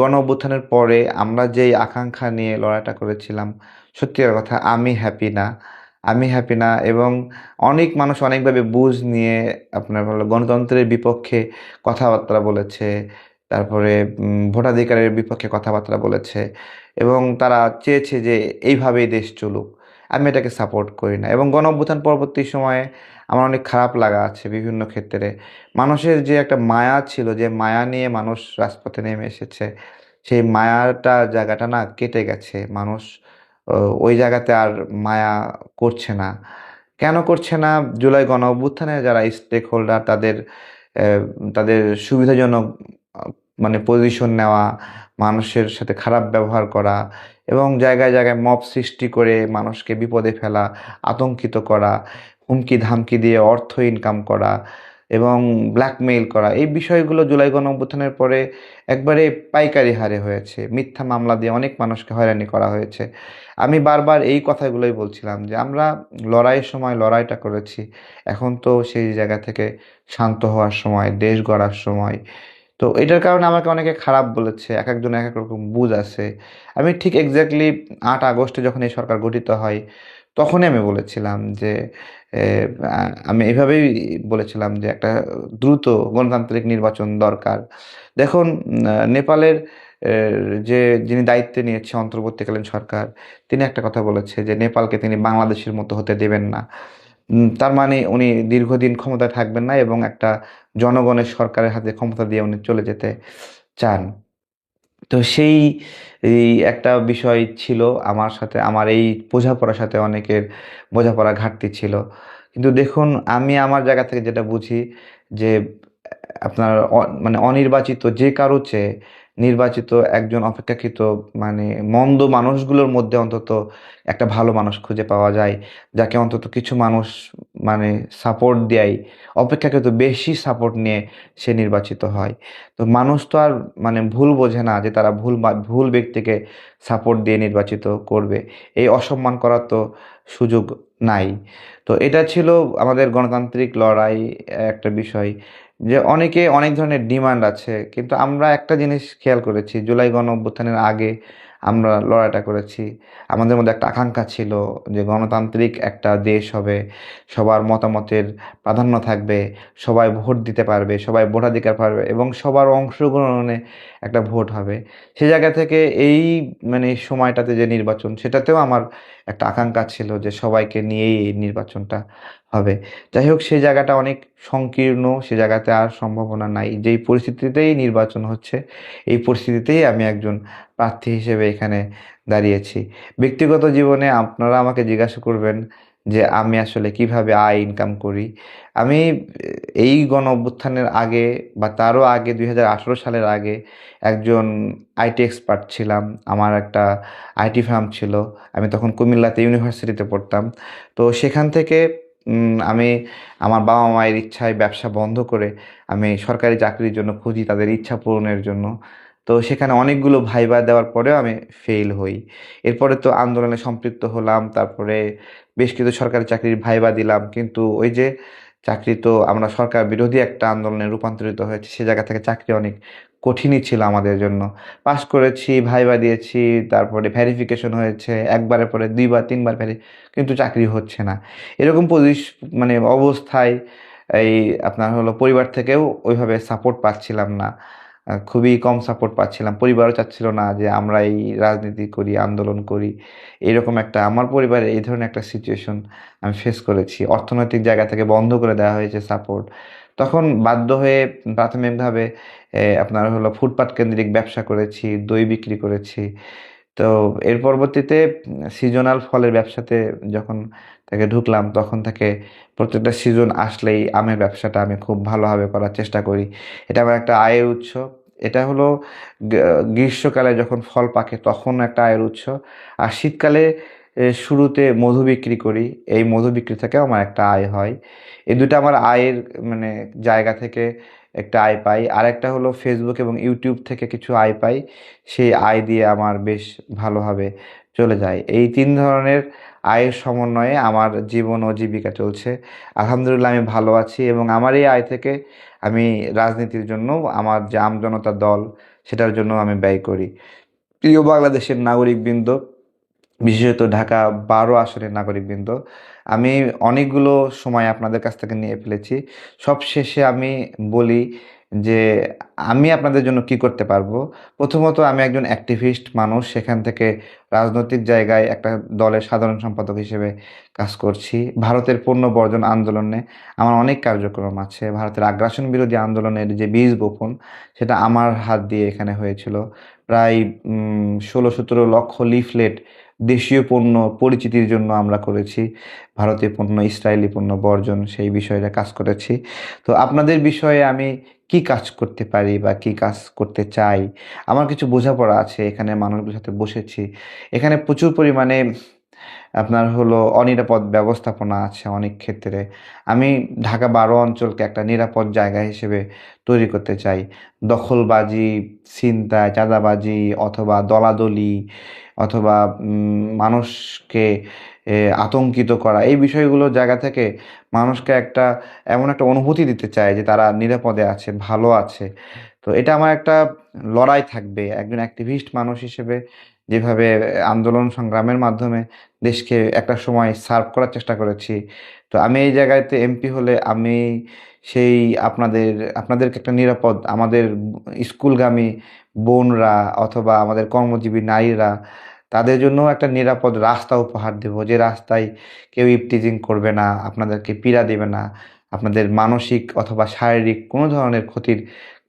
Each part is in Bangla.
গণ অভ্যুত্থানের পরে আমরা যেই আকাঙ্ক্ষা নিয়ে লড়াইটা করেছিলাম সত্যিকার কথা, আমি হ্যাপি না। আমি হ্যাপি না এবং অনেক মানুষ অনেকভাবে বুঝ নিয়ে আপনার গণতন্ত্রের বিপক্ষে কথাবার্তা বলেছে, তারপরে ভোটাধিকারের বিপক্ষে কথাবার্তা বলেছে এবং তারা চেয়েছে যে এইভাবেই দেশ চলুক। আমি এটাকে সাপোর্ট করি না। এবং গণ অভ্যুত্থান পরবর্তী সময়ে আমার অনেক খারাপ লাগা আছে বিভিন্ন ক্ষেত্রে। মানুষের যে একটা মায়া ছিল, যে মায়া নিয়ে মানুষ রাজপথে নেমে এসেছে, সেই মায়াটা জায়গাটা না কেটে গেছে। মানুষ ওই জায়গাতে আর মায়া করছে না। কেন করছে না? জুলাই গণ অভ্যুত্থানে যারা স্টেক হোল্ডার তাদের তাদের সুবিধাজনক মানে পজিশন নেওয়া, মানুষের সাথে খারাপ ব্যবহার করা এবং জায়গায় জায়গায় মব সৃষ্টি করে মানুষকে বিপদে ফেলা, আতঙ্কিত করা হুমকি ধামকি দিয়ে অর্থ ইনকাম করা এবং ব্ল্যাকমেইল করা। এই বিষয়গুলো জুলাই গণ অভ্যুত্থানের পরে একবারে পাইকারি হারে হয়েছে। মিথ্যা মামলা দিয়ে অনেক মানুষকে হয়রানি করা হয়েছে। আমি বারবার এই কথাগুলোই বলছিলাম যে, আমরা লড়াইয়ের সময় লড়াইটা করেছি। এখন তো সেই জায়গা থেকে শান্ত হওয়ার সময়, দেশ গড়ার সময় তো এটার কারণে আমাকে অনেকে খারাপ বলেছে, এক একজন এক এক রকম বুঝ আছে। আমি ঠিক এক্স্যাক্টলি আট আগস্টে যখন এই সরকার গঠিত হয়, তখনই আমি বলেছিলাম যে আমি এভাবেই বলেছিলাম যে একটা দ্রুত গণতান্ত্রিক নির্বাচন দরকার। দেখুন, নেপালের যে যিনি দায়িত্বে নিয়েছে অন্তর্বর্তীকালীন সরকার, তিনি একটা কথা বলেছে যে, নেপালকে তিনি বাংলাদেশের মতো হতে দেবেন না। তার মানে উনি দীর্ঘদিন ক্ষমতায় থাকবেন না এবং একটা জনগণের সরকারের হাতে ক্ষমতা দিয়ে উনি চলে যেতে চান। তো সেই একটা বিষয় ছিল আমার সাথে, আমার এই বোঝাপড়ার সাথে অনেকের বোঝাপড়া ঘাটতি ছিল। কিন্তু দেখুন, আমি আমার জায়গা থেকে যেটা বুঝি যে, আপনার মানে অনির্বাচিত যে কারও চেয়ে নির্বাচিত একজন অপেক্ষাকৃত মানে মন্দ মানুষগুলোর মধ্যে অন্তত একটা ভালো মানুষ খুঁজে পাওয়া যায়, যাকে অন্তত কিছু মানুষ মানে সাপোর্ট দেয়, অপেক্ষাকৃত বেশি সাপোর্ট নিয়ে সে নির্বাচিত হয়। তো মানুষ তো আর মানে ভুল বোঝে না যে তারা ভুল ভুল ব্যক্তিকে সাপোর্ট দিয়ে নির্বাচিত করবে। এই অসম্মান করার তো সুযোগ নাই। তো এটা ছিল আমাদের গণতান্ত্রিক লড়াই একটা বিষয়। যে অনেকে অনেক ধরনের ডিমান্ড আছে, কিন্তু আমরা একটা জিনিস খেয়াল করেছি, জুলাই গণ অভ্যুত্থানের আগে আমরা লড়াইটা করেছি। আমাদের মধ্যে একটা আকাঙ্ক্ষা ছিল যে গণতান্ত্রিক একটা দেশ হবে, সবার মতামতের প্রাধান্য থাকবে, সবাই ভোট দিতে পারবে, সবাই ভোটাধিকার পারবে এবং সবার অংশগ্রহণে একটা ভোট হবে। সে জায়গা থেকে এই মানে সময়টাতে যে নির্বাচন, সেটাতেও আমার একটা আকাঙ্ক্ষা ছিল যে সবাইকে নিয়েই এই নির্বাচনটা হবে। যাই হোক সেই জায়গাটা অনেক সংকীর্ণ, সে জায়গাতে আর সম্ভাবনা নাই। যেই পরিস্থিতিতেই নির্বাচন হচ্ছে, এই পরিস্থিতিতেই আমি একজন প্রার্থী হিসেবে এখানে দাঁড়িয়েছি। ব্যক্তিগত জীবনে আপনারা আমাকে জিজ্ঞাসা করবেন যে আমি আসলে কীভাবে আয় ইনকাম করি। আমি এই গণ অভ্যুত্থানের আগে বা তারও আগে, দুই হাজার আঠারো সালের আগে একজন আইটি এক্সপার্ট ছিলাম। আমার একটা আইটি ফার্ম ছিল। আমি তখন কুমিল্লাতে ইউনিভার্সিটিতে পড়তাম। তো সেখান থেকে আমি আমার বাবা মায়ের ইচ্ছায় ব্যবসা বন্ধ করে আমি সরকারি চাকরির জন্য খুঁজি তাদের ইচ্ছা পূরণের জন্য। তো সেখানে অনেকগুলো ভাইবা দেওয়ার পরেও আমি ফেল হই। এরপরে তো আন্দোলনে সম্পৃক্ত হলাম, তারপরে বেশ কিছু সরকারি চাকরির ভাইবা দিলাম। কিন্তু ওই যে চাকরি তো আমরা সরকার বিরোধী একটা আন্দোলনে রূপান্তরিত হয়েছে, সে জায়গা থেকে চাকরি অনেক কঠিনই ছিল আমাদের জন্য। পাস করেছি, ভাইবা দিয়েছি, তারপরে ভ্যারিফিকেশন হয়েছে, একবারের পরে দুইবার, তিনবার ভ্যারি কিন্তু চাকরি হচ্ছে না। এরকম পজিশ মানে অবস্থায় এই আপনার হলো পরিবার থেকেও ওইভাবে সাপোর্ট পাচ্ছিলাম না। খুবই কম সাপোর্ট পাচ্ছিলাম। পরিবারও চাচ্ছিল না যে আমরা এই রাজনীতি করি, আন্দোলন করি। এরকম একটা, আমার পরিবারে এই ধরনের একটা সিচুয়েশন আমি ফেস করেছি। অর্থনৈতিক জায়গা থেকে বন্ধ করে দেওয়া হয়েছে সাপোর্ট তখন বাধ্য হয়ে প্রাথমিকভাবে আপনার হলো ফুটপাত কেন্দ্রিক ব্যবসা করেছি, দই বিক্রি করেছি। তো এর পরবর্তীতে সিজনাল ফলের ব্যবসাতে যখন তাকে ঢুকলাম, তখন তাকে প্রত্যেকটা সিজন আসলেই আমের ব্যবসাটা আমি খুব ভালোভাবে করার চেষ্টা করি। এটা আমার একটা আয়ের উৎস। এটা হলো গ্রীষ্মকালে যখন ফল পাকে তখন একটা আয়ের উৎস। আর শীতকালে শুরুতে মধু বিক্রি করি। এই মধু বিক্রি থেকে আমার একটা আয় হয়। এই দুটো আমার আয়ের মানে জায়গা থেকে একটা আয় পাই। আর একটা হলো ফেসবুক এবং ইউটিউব থেকে কিছু আয় পাই। সেই আয় দিয়ে আমার বেশ ভালোভাবে চলে যায়। এই তিন ধরনের আয়ের সমন্বয়ে আমার জীবন ও জীবিকা চলছে। আলহামদুলিল্লাহ আমি ভালো আছি এবং আমার এই আয় থেকে আমি রাজনীতির জন্য, আমার যে আমজনতা দল, সেটার জন্য আমি ব্যয় করি। প্রিয় বাংলাদেশের নাগরিকবৃন্দ বিশেষত ঢাকা বারো আসনের নাগরিকবৃন্দ, আমি অনেকগুলো সময় আপনাদের কাছ থেকে নিয়ে ফেলেছি। সব শেষে আমি বলি যে আমি আপনাদের জন্য কি করতে পারব? প্রথমত আমি একজন অ্যাক্টিভিস্ট মানুষ, সেখান থেকে রাজনৈতিক জায়গায় একটা দলের সাধারণ সম্পাদক হিসেবে কাজ করছি। ভারতের পণ্য বর্জন আন্দোলনে আমার অনেক কার্যক্রম আছে। ভারতের আগ্রাসন বিরোধী আন্দোলনের যে বীজ বপন, সেটা আমার হাত দিয়ে এখানে হয়েছিল। প্রায় ষোলো সতেরো লক্ষ লিফলেট দেশীয় পণ্য পরিচিতির জন্য আমরা করেছি ভারতীয় পণ্য, ইসরায়েলি পণ্য, বর্জন, সেই বিষয়টা কাজ করেছি। তো আপনাদের বিষয়ে আমি কি কাজ করতে পারি বা কি কাজ করতে চাই? আমার কিছু বোঝাপড়া আছে, এখানে মানুষগুলোর সাথে বসেছি। এখানে প্রচুর পরিমাণে আপনার হলো অনিরাপদ ব্যবস্থাপনা আছে অনেক ক্ষেত্রে। আমি ঢাকা বারো অঞ্চলকে একটা নিরাপদ জায়গা হিসেবে তৈরি করতে চাই। দখলবাজি, ছিনতাই, চাঁদাবাজি অথবা দলাদলি অথবা মানুষকে আতঙ্কিত করা, এই বিষয়গুলো জায়গা থেকে মানুষকে একটা, এমন একটা অনুভূতি দিতে চায় যে তারা নিরাপদে আছে, ভালো আছে। তো এটা আমার একটা লড়াই থাকবে, একজন অ্যাক্টিভিস্ট মানুষ হিসেবে যেভাবে আন্দোলন সংগ্রামের মাধ্যমে দেশকে একটা সময় সার্ভ করার চেষ্টা করেছি। তো আমি এই জায়গাতে এমপি হলে আমি সেই আপনাদের, আপনাদেরকে একটা নিরাপদ, আমাদের স্কুলগামী বোনরা অথবা আমাদের কর্মজীবী নারীরা তাদের জন্য একটা নিরাপদ রাস্তা উপহার দেব। যে রাস্তায় কেউ ইপটিজিং করবে না, আপনাদেরকে পীড়া দেবে না। আপনাদের মানসিক অথবা শারীরিক কোনো ধরনের ক্ষতির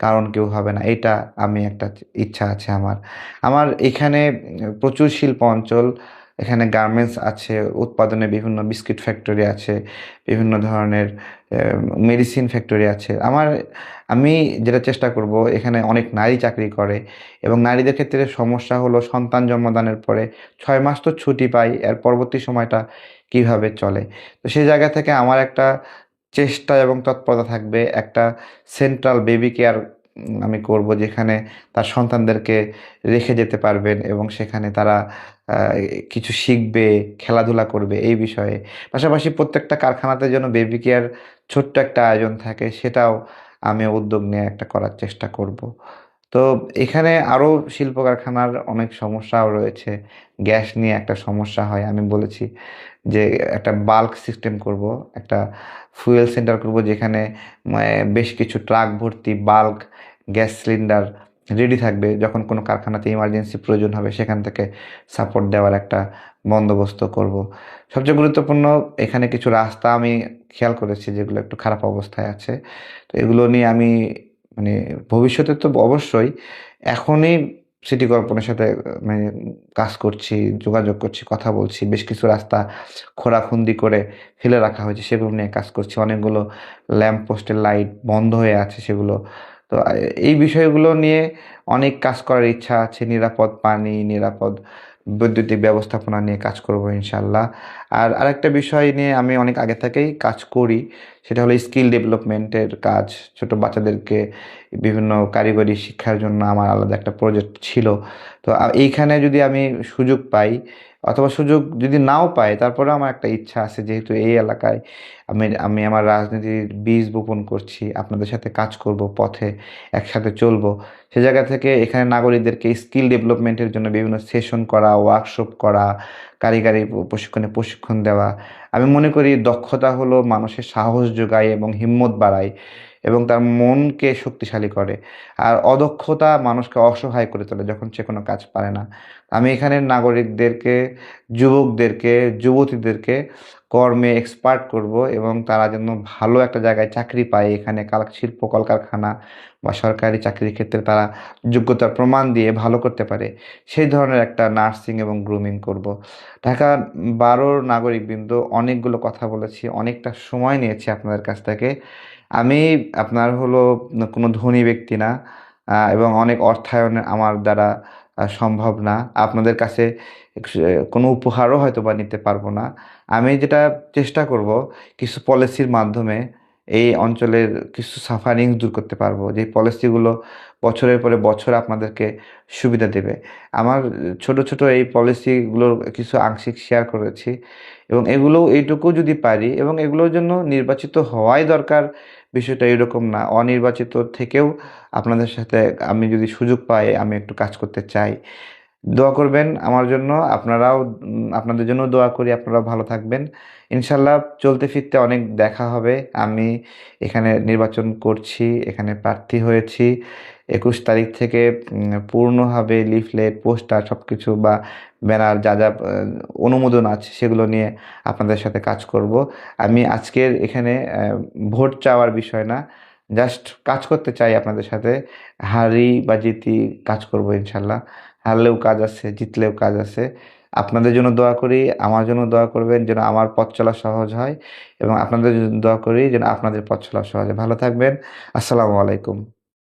কারণ কেউ হবে না। এটা আমি একটা ইচ্ছা আছে আমার। আমার এখানে প্রচুর শিল্প অঞ্চল, এখানে গার্মেন্টস আছে, উৎপাদনে বিভিন্ন বিস্কিট ফ্যাক্টরি আছে, বিভিন্ন ধরনের মেডিসিন ফ্যাক্টরি আছে। আমার, আমি যেটা চেষ্টা করব, এখানে অনেক নারী চাকরি করে এবং নারীদের ক্ষেত্রে সমস্যা হলো সন্তান জন্মদানের পরে ছয় মাস তো ছুটি পাই, এর পরবর্তী সময়টা কীভাবে চলে? তো সেই জায়গা থেকে আমার একটা চেষ্টা এবং তৎপরতা থাকবে একটা সেন্ট্রাল বেবি কেয়ার আমি করব যেখানে তার সন্তানদেরকে রেখে যেতে পারবেন এবং সেখানে তারা কিছু শিখবে, খেলাধুলা করবে এই বিষয়ে। পাশাপাশি প্রত্যেকটা কারখানাতে যেন বেবি কেয়ার ছোট্ট একটা আয়োজন থাকে সেটাও আমি উদ্যোগ নিয়ে একটা করার চেষ্টা করব। তো এখানে আরও শিল্প কারখানার অনেক সমস্যাও রয়েছে। গ্যাস নিয়ে একটা সমস্যা হয়, আমি বলেছি যে একটা বাল্ক সিস্টেম করব, একটা ফুয়েল সেন্টার করব যেখানে বেশ কিছু ট্রাক ভর্তি বাল্ক গ্যাস সিলিন্ডার রেডি থাকবে। যখন কোনো কারখানাতে ইমার্জেন্সি প্রয়োজন হবে, সেখান থেকে সাপোর্ট দেওয়ার একটা বন্দোবস্ত করব। সবচেয়ে গুরুত্বপূর্ণ এখানে কিছু রাস্তা আমি খেয়াল করেছি যেগুলো একটু খারাপ অবস্থায় আছে। তো এগুলো নিয়ে আমি মানে ভবিষ্যতে তো অবশ্যই এখনই সিটি কর্পোরেশনের সাথে মানে কাজ করছি, যোগাযোগ করছি, কথা বলছি, বেশ কিছু রাস্তা খোরাখুন্দি করে ফেলে রাখা হয়েছে, সেগুলো নিয়ে কাজ করছি। অনেকগুলো ল্যাম্প পোস্টের লাইট বন্ধ হয়ে আছে সেগুলো। তো এই বিষয়গুলো নিয়ে অনেক কাজ করার ইচ্ছা আছে, নিরাপদ পানি, নিরাপদ বৈদ্যুতিক ব্যবস্থাপনা নিয়ে কাজ করব ইনশাল্লাহ আর আরেকটা বিষয় নিয়ে আমি অনেক আগে থেকেই কাজ করি, সেটা হলো স্কিল ডেভেলপমেন্টের কাজ। ছোট বাচ্চাদেরকে বিভিন্ন কারিগরি শিক্ষার জন্য আমার আলাদা একটা প্রজেক্ট ছিল। তো এইখানে যদি আমি সুযোগ পাই অথবা সুযোগ যদি নাও পাই তারপরেও আমার একটা ইচ্ছা আছে যেহেতু এই এলাকায় আমি আমি আমার রাজনীতির বীজ বপন করছি, আপনাদের সাথে কাজ করব, পথে একসাথে চলবো। সে জায়গা থেকে এখানে নাগরিকদেরকে স্কিল ডেভেলপমেন্টের জন্য বিভিন্ন সেশন করা, ওয়ার্কশপ করা, কারিগরি প্রশিক্ষণে প্রশিক্ষণ দেওয়া। আমি মনে করি দক্ষতা হলো মানুষের সাহস যোগায় এবং হিম্মত বাড়ায়। এবং তার মনকে শক্তিশালী করে। আর অদক্ষতা মানুষকে অসহায় করে তোলে যখন সে কোনো কাজ পারে না। আমি এখানে নাগরিকদেরকে, যুবকদেরকে, যুবতীদেরকে কর্মে এক্সপার্ট করব এবং তারা যেন ভালো একটা জায়গায় চাকরি পায়। এখানে কাল শিল্প কলকারখানা বা সরকারি চাকরির ক্ষেত্রে তারা যোগ্যতার প্রমাণ দিয়ে ভালো করতে পারে, সেই ধরনের একটা নার্সিং এবং গ্রুমিং করব। ঢাকা বারোর নাগরিকবৃন্দ অনেকগুলো কথা বলেছি, অনেকটা সময় নিয়েছি আপনাদের কাছ থেকে। আমি আপনার হলো কোনো ধনী ব্যক্তি না এবং অনেক অর্থায়ন আমার দ্বারা সম্ভব না। আপনাদের কাছে কোনো উপহারও হয়তো বা নিতে পারব না। আমি যেটা চেষ্টা করব, কিছু পলিসির মাধ্যমে এই অঞ্চলের কিছু সাফারিং দূর করতে পারব। যে পলিসিগুলো বছরের পরে বছর আপনাদেরকে সুবিধা দেবে। আমার ছোট ছোট এই পলিসিগুলোর কিছু আংশিক শেয়ার করেছি এবং এগুলো এইটুকু যদি পারি এবং এগুলোর জন্য নির্বাচিত হওয়াই দরকার, বিষয়টা এরকম না। অনির্বাচিত থেকেও আপনাদের সাথে আমি যদি সুযোগ পাই, আমি একটু কাজ করতে চাই। দোয়া করবেন আমার জন্য। আপনারাও আপনাদের জন্য দোয়া করি আপনারাও ভালো থাকবেন। ইনশাল্লাহ চলতে ফিরতে অনেক দেখা হবে। আমি এখানে নির্বাচন করছি, এখানে প্রার্থী হয়েছি। একুশ তারিখ থেকে পূর্ণভাবে লিফলেট, পোস্টার সব কিছু বা ব্যানার, যা যা অনুমোদন আছে সেগুলো নিয়ে আপনাদের সাথে কাজ করব। আমি আজকের এখানে ভোট চাওয়ার বিষয় না, জাস্ট কাজ করতে চাই আপনাদের সাথে। হারি বা জিতি কাজ করব ইনশাল্লাহ। হারলেও কাজ আছে, জিতলেও কাজ আছে। আপনাদের জন্য দোয়া করি, আমার জন্য দোয়া করবেন যেন আমার পথ চলা সহজ হয় এবং আপনাদের জন্য দোয়া করি যেন আপনাদের পথ চলা সহজ হয়। ভালো থাকবেন। আসসালামু আলাইকুম।